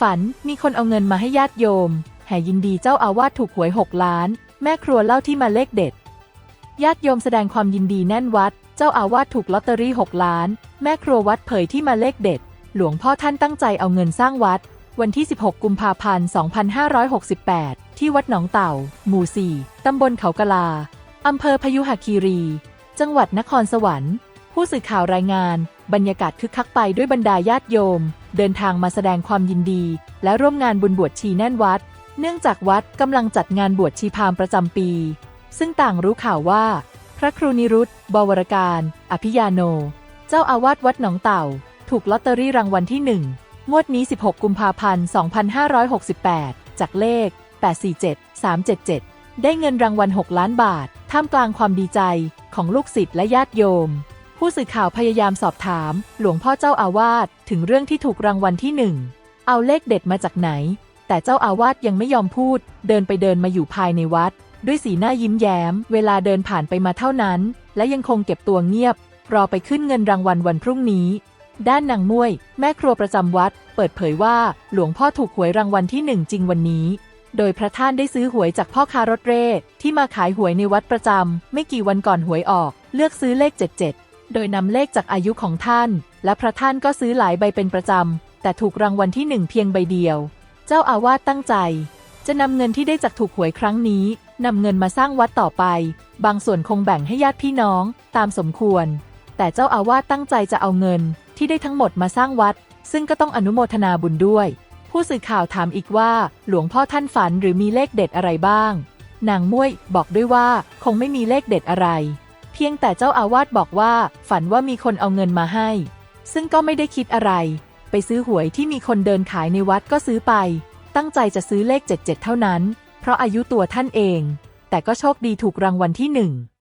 ฝันมีคนเอาเงินมาให้ญาติโยม แห่ยินดีเจ้าอาวาสถูกหวยหกล้าน แม่ครัวเล่าที่มาเลขเด็ด ญาติโยมแสดงความยินดีแน่นวัด เจ้าอาวาสถูกลอตเตอรี่6ล้าน แม่ครัววัดเผยที่มาเลขเด็ด หลวงพ่อท่านตั้งใจเอาเงินสร้างวัด วันที่ 16 กุมภาพันธ์ 2568 ที่วัดหนองเต่า หมู่ 4 ตำบลเขากะลา อำเภอพยุหคีรี จังหวัดนครสวรรค์ ผู้สื่อข่าวรายงาน บรรยากาศคึกคักไปด้วยบรรดาญาติโยม เดินทางมาแสดงความยินดี และร่วมงานบุญบวชชีแน่นวัด เนื่องจากวัดกำลังจัดงานบวชชีพามประจำปี ซึ่งต่างรู้ข่าวว่า พระครูนิรุตบวรการ อภิยาโน เจ้าอาวาสวัดหนองเต่า ถูกลอตเตอรี่รางวัลที่1งวดนี้ 16 กุมภาพันธ์ 2568 จากเลข 847 377 ได้เงินรางวัล 6 ล้านบาท ท่ามกลางความดีใจของลูกศิษย์และญาติโยม ผู้สื่อข่าวพยายามสอบถาม หลวงพ่อเจ้าอาวาสถึงเรื่องที่ถูกรางวัลที่หนึ่ง เอาเลขเด็ดมาจากไหน แต่เจ้าอาวาสยังไม่ยอมพูด เดินไปเดินมาอยู่ภายในวัด ด้วยสีหน้ายิ้มแย้ม เวลาเดินผ่านไปมาเท่านั้น และยังคงเก็บตัวเงียบ รอไปขึ้นเงินรางวัลวันพรุ่งนี้ ด้านนางมุ้ยแม่ครัวประจำวัด เปิดเผยว่าหลวงพ่อถูกหวยรางวัลที่หนึ่งจริงวันนี้โดยพระท่านได้ซื้อหวยจากพ่อค้ารถเร่ที่มาขายหวยในวัดประจำไม่กี่วันก่อนหวยออก เลือกซื้อเลข 77 โดยนำเลขจากอายุของท่าน และพระท่านก็ซื้อหลายใบเป็นประจำ แต่ถูกรางวัลที่หนึ่งเพียงใบเดียว เจ้าอาวาสตั้งใจ จะนำเงินที่ได้จากถูกหวยครั้งนี้นำเงินมาสร้างวัดต่อไป บางส่วนคงแบ่งให้ญาติพี่น้อง ตามสมควร แต่เจ้าอาวาสตั้งใจจะเอาเงินที่ได้ทั้งหมดมาสร้างวัด ซึ่งก็ต้องอนุโมทนาบุญด้วย ผู้สื่อข่าวถามอีกว่า หลวงพ่อท่านฝันหรือมีเลขเด็ดอะไรบ้าง นางมุ้ยบอกด้วยว่าคงไม่มีเลขเด็ดอะไร พียงแต่เจ้าอาวาสบอกว่า ฝันว่ามีคนเอาเงินมาให้ ซึ่งก็ไม่ได้คิดอะไร ไปซื้อหวยที่มีคนเดินขายในวัดก็ซื้อไป ตั้งใจจะซื้อเลข 77 เท่านั้น เพราะอายุตัวท่านเอง แต่ก็โชคดีถูกรางวัลที่หนึ่ง